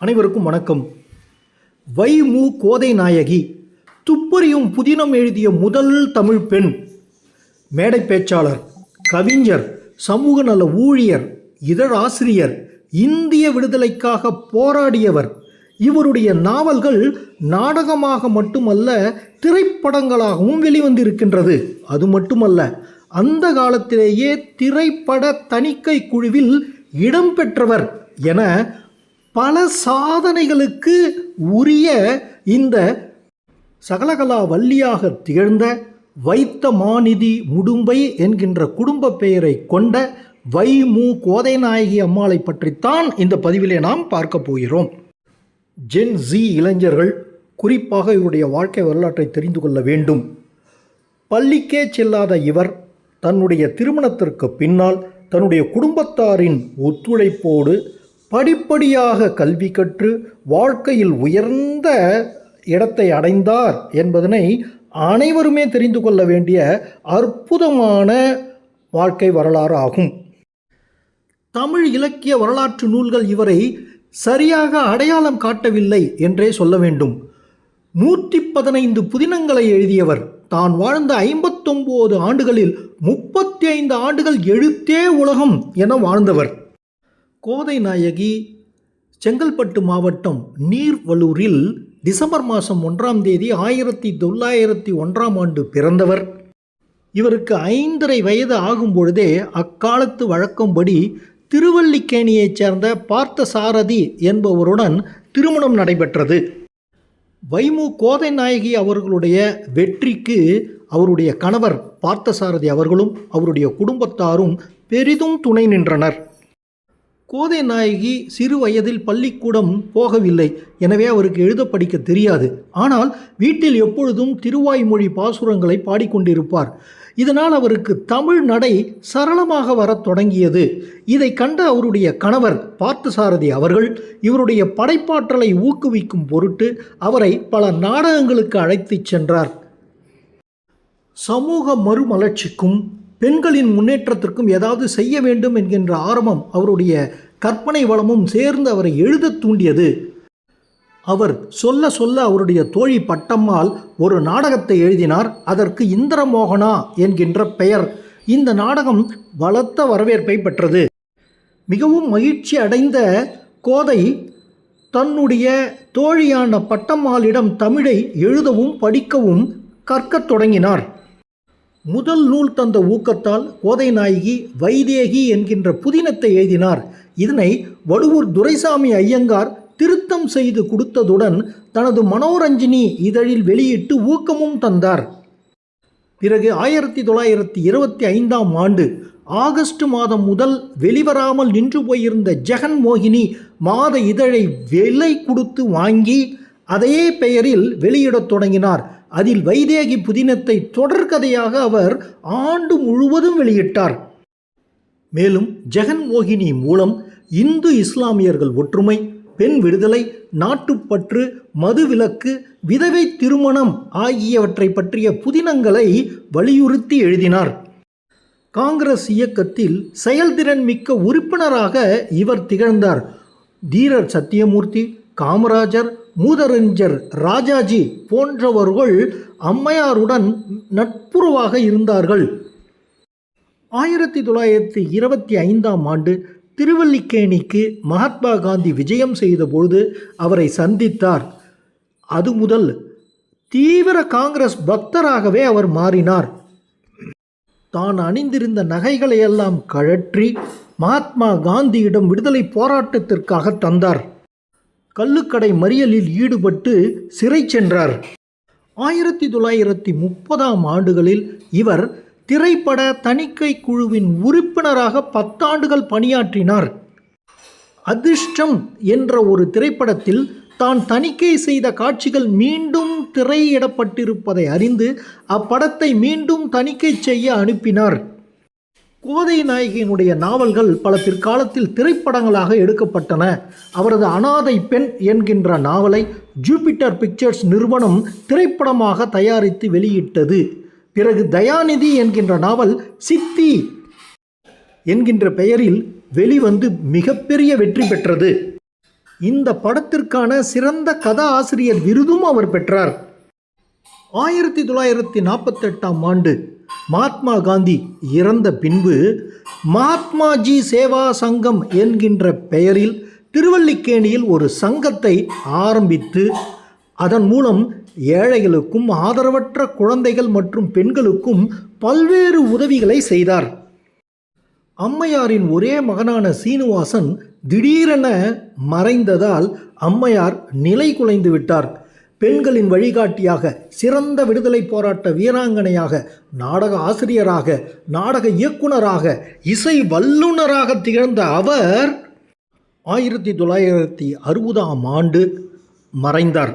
அனைவருக்கும் வணக்கம். வை மு கோதை நாயகி துப்பறியும் புதினம் எழுதிய முதல் தமிழ் பெண் மேடை பேச்சாளர் கவிஞர் சமூக நல ஊழியர் இதழாசிரியர் இந்திய விடுதலைக்காக போராடியவர். இவருடைய நாவல்கள் நாடகமாக மட்டுமல்ல திரைப்படங்களாகவும் வெளிவந்திருக்கின்றது. அது மட்டுமல்ல அந்த காலத்திலேயே திரைப்பட தணிக்கை குழுவில் இடம்பெற்றவர் என பல சாதனைகளுக்கு உரிய இந்த சகலகலா வள்ளியாக திகழ்ந்த வைத்த மாநிதி முடும்பை என்கின்ற குடும்ப பெயரை கொண்ட வை மு. கோதைநாயகி அம்மாளை பற்றித்தான் இந்த பதிவிலே நாம் பார்க்க போகிறோம். ஜென் ஜி இளைஞர்கள் குறிப்பாக இவருடைய வாழ்க்கை வரலாற்றை தெரிந்து கொள்ள வேண்டும். பள்ளிக்கே செல்லாத இவர் தன்னுடைய திருமணத்திற்கு பின்னால் தன்னுடைய குடும்பத்தாரின் ஒத்துழைப்போடு படிப்படியாக கல்வி கற்று வாழ்க்கையில் உயர்ந்த இடத்தை அடைந்தார் என்பதனை அனைவருமே தெரிந்து கொள்ள வேண்டிய அற்புதமான வாழ்க்கை வரலாறு ஆகும் தமிழ் இலக்கிய வரலாற்று நூல்கள் இவரை சரியாக அடையாளம் காட்டவில்லை என்றே சொல்ல வேண்டும். நூற்றி பதினைந்து புதினங்களை எழுதியவர். தான் வாழ்ந்த ஐம்பத்தொம்போது ஆண்டுகளில் முப்பத்தி ஐந்து ஆண்டுகள் எழுத்தே உலகம் என வாழ்ந்தவர். கோதை நாயகி செங்கல்பட்டு மாவட்டம் நீர்வலூரில் டிசம்பர் மாதம் ஒன்றாம் தேதி ஆயிரத்தி தொள்ளாயிரத்தி ஒன்றாம் ஆண்டு பிறந்தவர். இவருக்கு ஐந்தரை வயது ஆகும் பொழுதே அக்காலத்து வழக்கம்படி திருவல்லிக்கேணியைச் சேர்ந்த பார்த்தசாரதி என்பவருடன் திருமணம் நடைபெற்றது. வைமு கோதை நாயகி அவர்களுடைய வெற்றிக்கு அவருடைய கணவர் பார்த்தசாரதி அவர்களும் அவருடைய குடும்பத்தாரும் பெரிதும் துணை நின்றனர். கோதை நாயகி சிறு வயதில் பள்ளிக்கூடம் போகவில்லை. எனவே அவருக்கு எழுத படிக்க தெரியாது. ஆனால் வீட்டில் எப்பொழுதும் திருவாய்மொழி பாசுரங்களை பாடிக்கொண்டிருப்பார். இதனால் அவருக்கு தமிழ் நடை சரளமாக வரத் தொடங்கியது. இதை கண்ட அவருடைய கணவர் பார்த்தசாரதி அவர்கள் இவருடைய படைப்பாற்றலை ஊக்குவிக்கும் பொருட்டு அவரை பல நாடகங்களுக்கு அழைத்துச் சென்றார். சமூக மறுமலர்ச்சிக்கும் பெண்களின் முன்னேற்றத்திற்கும் ஏதாவது செய்ய வேண்டும் என்கின்ற ஆரம்பம் அவருடைய கற்பனை வளமும் சேர்ந்து அவரை எழுதத் தூண்டியது. அவர் சொல்ல சொல்ல அவருடைய தோழி பட்டம்மாள் ஒரு நாடகத்தை எழுதினார் அதற்கு இந்திரமோகனா என்கின்ற பெயர். இந்த நாடகம் பலத்த வரவேற்பை பெற்றது. மிகவும் மகிழ்ச்சி அடைந்த கோதை தன்னுடைய தோழியான பட்டம்மாளிடம் தமிழை எழுதவும் படிக்கவும் கற்கத் தொடங்கினார். முதல் நூல் தந்த ஊக்கத்தால் கோதை நாயகி வைதேகி என்கின்ற புதினத்தை எழுதினார். இதனை வடுவூர் துரைசாமி ஐயங்கார் திருத்தம் செய்து கொடுத்ததுடன் தனது மனோரஞ்சினி இதழில் வெளியிட்டு ஊக்கமும் தந்தார். பிறகு ஆயிரத்தி தொள்ளாயிரத்தி இருபத்தி ஐந்தாம் ஆண்டு ஆகஸ்ட் மாதம் முதல் வெளிவராமல் நின்று போயிருந்த ஜெகன் மோகினி மாத இதழை விலை கொடுத்து வாங்கி அதே பெயரில் வெளியிடத் தொடங்கினார். அதில் வைதேகி புதினத்தை தொடர்கதையாக அவர் ஆண்டு முழுவதும் வெளியிட்டார். மேலும் ஜெகன் மோகினி மூலம் இந்து இஸ்லாமியர்கள் ஒற்றுமை பெண் விடுதலை நாட்டுப்பற்று மதுவிலக்கு விதவை திருமணம் ஆகியவற்றை பற்றிய புதினங்களை வலியுறுத்தி எழுதினார். காங்கிரஸ் இயக்கத்தில் செயல்திறன் மிக்க உறுப்பினராக இவர் திகழ்ந்தார். தீரர் சத்தியமூர்த்தி காமராஜர் மூதறிஞர் ராஜாஜி போன்றவர்கள் அம்மையாருடன் நட்புறவாக இருந்தார்கள். ஆயிரத்தி தொள்ளாயிரத்தி இருபத்தி ஐந்தாம் ஆண்டு திருவல்லிக்கேணிக்கு மகாத்மா காந்தி விஜயம் செய்தபொழுது அவரை சந்தித்தார். அது முதல் தீவிர காங்கிரஸ் பக்தராகவே அவர் மாறினார். தான் அணிந்திருந்த நகைகளை எல்லாம் கழற்றி மகாத்மா காந்தியிடம் விடுதலை போராட்டத்திற்காக தந்தார். கள்ளுக்கடை மறியலில் ஈடுபட்டு சிறை சென்றார். ஆயிரத்தி தொள்ளாயிரத்தி முப்பதாம் ஆண்டுகளில் இவர் திரைப்பட தணிக்கை குழுவின் உறுப்பினராக பத்தாண்டுகள் பணியாற்றினார். அதிர்ஷ்டம் என்ற ஒரு திரைப்படத்தில் தான் தணிக்கை செய்த காட்சிகள் மீண்டும் திரையிடப்பட்டிருப்பதை அறிந்து அப்படத்தை மீண்டும் தணிக்கை செய்ய அனுப்பினார். கோதை நாயகியினுடைய நாவல்கள் பல பிற்காலத்தில் திரைப்படங்களாக எடுக்கப்பட்டன. அவரது அனாதை பெண் என்கின்ற நாவலை ஜூபிட்டர் பிக்சர்ஸ் நிறுவனம் திரைப்படமாக தயாரித்து வெளியிட்டது. பிறகு தயாநிதி என்கின்ற நாவல் சித்தி என்கின்ற பெயரில் வெளிவந்து மிகப்பெரிய வெற்றி பெற்றது. இந்த படத்திற்கான சிறந்த கதா ஆசிரியர் விருதும் அவர் பெற்றார். ஆயிரத்தி தொள்ளாயிரத்தி நாற்பத்தெட்டாம் ஆண்டு மகாத்மா காந்தி இறந்த பின்பு மகாத்மாஜி சேவா சங்கம் என்கின்ற பெயரில் திருவல்லிக்கேணியில் ஒரு சங்கத்தை ஆரம்பித்து அதன் மூலம் ஏழைகளுக்கும் ஆதரவற்ற குழந்தைகள் மற்றும் பெண்களுக்கும் பல்வேறு உதவிகளை செய்தார். அம்மையாரின் ஒரே மகனான சீனிவாசன் திடீரென மறைந்ததால் அம்மையார் நிலை குலைந்து விட்டார். பெண்களின் வழிகாட்டியாக சிறந்த விடுதலை போராட்ட வீராங்கனையாக நாடக ஆசிரியராக நாடக இயக்குனராக இசை வல்லுனராக திகழ்ந்த அவர் ஆயிரத்தி தொள்ளாயிரத்தி அறுபதாம் ஆண்டு மறைந்தார்.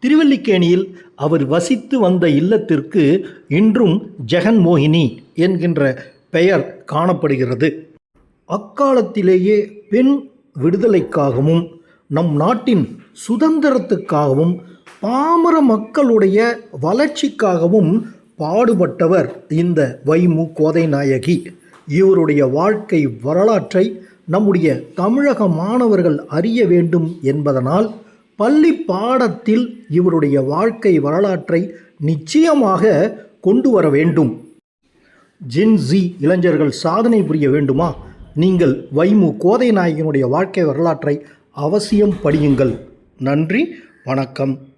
திருவல்லிக்கேணியில் அவர் வசித்து வந்த இல்லத்திற்கு இன்றும் ஜெகன்மோகினி என்கின்ற பெயர் காணப்படுகிறது. அக்காலத்திலேயே பெண் விடுதலைக்காகவும் நம் நாட்டின் சுதந்திரத்துக்காகவும் பாமர மக்களுடைய வளர்ச்சிக்காகவும் பாடுபட்டவர் இந்த வைமு கோதை நாயகி இவருடைய வாழ்க்கை வரலாற்றை நம்முடைய தமிழக மாணவர்கள் அறிய வேண்டும் என்பதனால் பள்ளி பாடத்தில் இவருடைய வாழ்க்கை வரலாற்றை நிச்சயமாக கொண்டு வர வேண்டும். ஜின்ஜி இளைஞர்கள் சாதனை புரிய வேண்டுமா? நீங்கள் வைமு கோதை நாயகனுடைய வாழ்க்கை வரலாற்றை அவசியம் படியுங்கள். நன்றி வணக்கம்.